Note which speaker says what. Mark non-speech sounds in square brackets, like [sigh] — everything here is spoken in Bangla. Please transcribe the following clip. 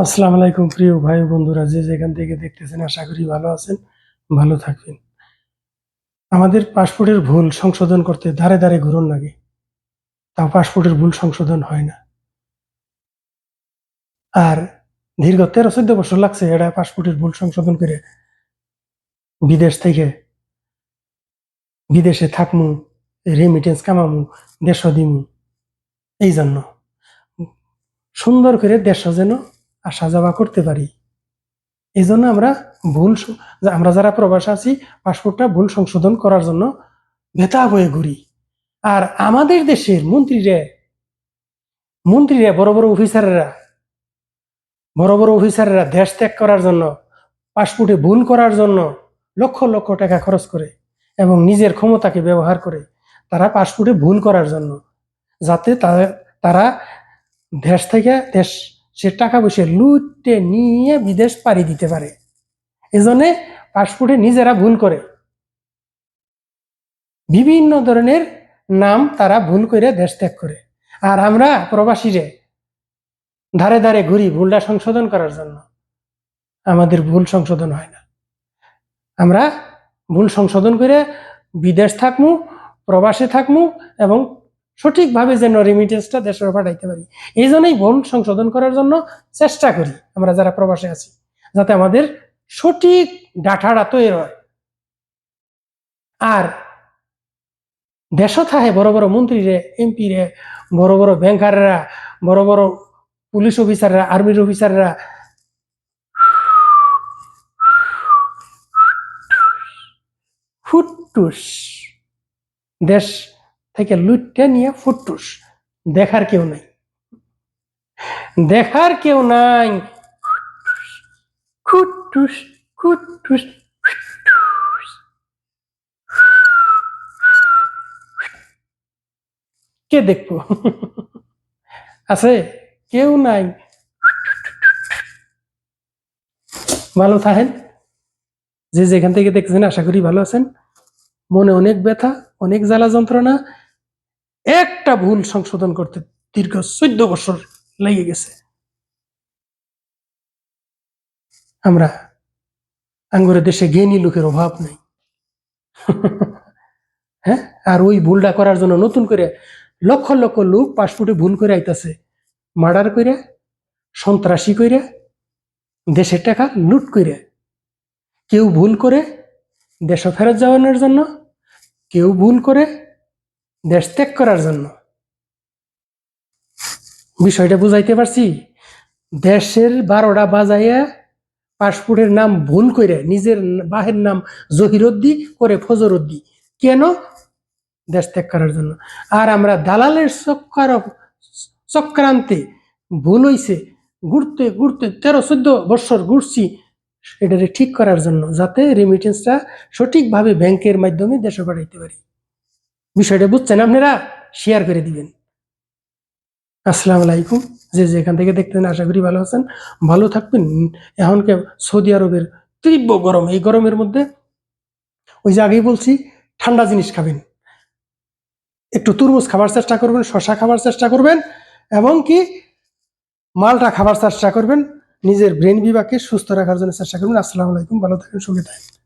Speaker 1: আসসালামু আলাইকুম, প্রিয় ভাই বন্ধুরা, যে যেখান থেকে দেখতেছেন আশা করি ভালো আছেন, ভালো থাকবেন। আমাদের পাসপোর্টের ভুল সংশোধন করতে ধারে ধারে ঘুরন লাগে তাও পাসপোর্টের ভুল সংশোধন হয় না। আর দীর্ঘ তেরো চোদ্দ বছর লাগছে এটা পাসপোর্টের ভুল সংশোধন করে বিদেশ থেকে বিদেশে থাকমু রেমিটেন্স কামামু দেশ দিমু, এই জন্য। সুন্দর করে দেশ যেন আসা যাওয়া করতে পারি। এই জন্য আমরা ভুল আমরা যারা প্রবাসে আছি, পাসপোর্টটা ভুল সংশোধন করার জন্য বেতা হয়ে ঘুরি। আর আমাদের দেশের মন্ত্রীরা মন্ত্রীরা বড় বড় অফিসাররা, বড় বড় অফিসাররা দেশ ত্যাগ করার জন্য, পাসপোর্টে ভুল করার জন্য লক্ষ লক্ষ টাকা খরচ করে এবং নিজের ক্ষমতাকে ব্যবহার করে তারা পাসপোর্টে ভুল করার জন্য, যাতে তারা দেশ থেকে দেশ সে টাকা পয়সা লুটে নিয়ে বিদেশ পাড়ি দিতে পারে। এজন্য পাসপোর্টে নিজেরা ভুল করে। বিভিন্ন ধরনের নাম তারা ভুল করে দেশ ত্যাগ করে। আর আমরা প্রবাসীরে ধারে ধারে ঘুরি ভুলটা সংশোধন করার জন্য। আমাদের ভুল সংশোধন হয় না। আমরা ভুল সংশোধন করে বিদেশ থাকমু, প্রবাসে থাকমু এবং সঠিকভাবে যেন রেমিটেন্সটা দেশের পাঠাইতে পারি। এই জন্যই ভুল সংশোধন করার জন্য চেষ্টা করি, আমরা যারা প্রবাসে আছি, যাতে আমাদের সঠিক ডাটাটা তৈরি হয়। আর দেশ থাহে বড় বড় মন্ত্রীরে এমপি রে বড় বড় ব্যাংকাররা, বড় বড় পুলিশ অফিসাররা, আর্মির অফিসাররা ফুটটুস দেশ থেকে লুটতে নিয়ে ফুটটুস। দেখার কেউ নাই। দেখার কেউ নাই। খুটটুস খুটটুস। কে দেখব? আছে? কেউ নাই। ভালো থাকেন। যে যেখান থেকে দেখছেন, আশা করি ভালো আছেন। মনে অনেক ব্যথা, অনেক জ্বালা যন্ত্রণা। একটা ভুল সংশোধন করতে দীর্ঘ চোদ্দ বছর লেগে গেছে। আমরা আঙ্গুরের দেশে জ্ঞানী লোকের অভাব নেই। [laughs] হ্যাঁ? আর ওই ভুলটা করার জন্য নতুন করে লক্ষ লক্ষ লোক পাসপোর্টে ভুল করে আইতাছে। মার্ডার করে সন্ত্রাসী করে দেশের টাকা লুট করে কেউ ভুল করে দেশ ফেরত যাওয়ানোর জন্য, কেউ ভুল করে দেশ ত্যাগ করার জন্য। বিষয়টা বুঝাইতে পারছি? দেশের বারোটা বাজাইয়া পাসপোর্টের নাম ভুল করে নিজের বাহের নাম জহিরুদ্দি করে ফজরুদ্দি। কেন? দেশ ত্যাগ করার জন্য। আর আমরা দালালের চক্কর চক্রান্তে ভুল হইছে, ঘুরতে ঘুরতে তেরো, চোদ্দ বছর ঘুরছি এটাকে ঠিক করার জন্য যাতে রেমিটেন্সটা সঠিকভাবে ব্যাংকের মাধ্যমে দেশে পাঠাইতে পারি। বিষয়টা বুঝছেন আপনারা শেয়ার করে দিবেন। আসসালামু আলাইকুম যে যেখান থেকে দেখতেন আশা করি ভালো আছেন। ভালো থাকবেন। এখনকে সৌদি আরবের তীব্র গরম, এই গরমের মধ্যে ওই যে আগেই বলছি, ঠান্ডা জিনিস খাবেন। একটু তরমুজ খাবার চেষ্টা করবেন শশা খাবার চেষ্টা করবেন, এবং কি মালটা খাবার চেষ্টা করবেন, নিজের ব্রেন বিভাগকে সুস্থ রাখার জন্য চেষ্টা করবেন। আসসালামু আলাইকুম ভালো সুখে থাকেন।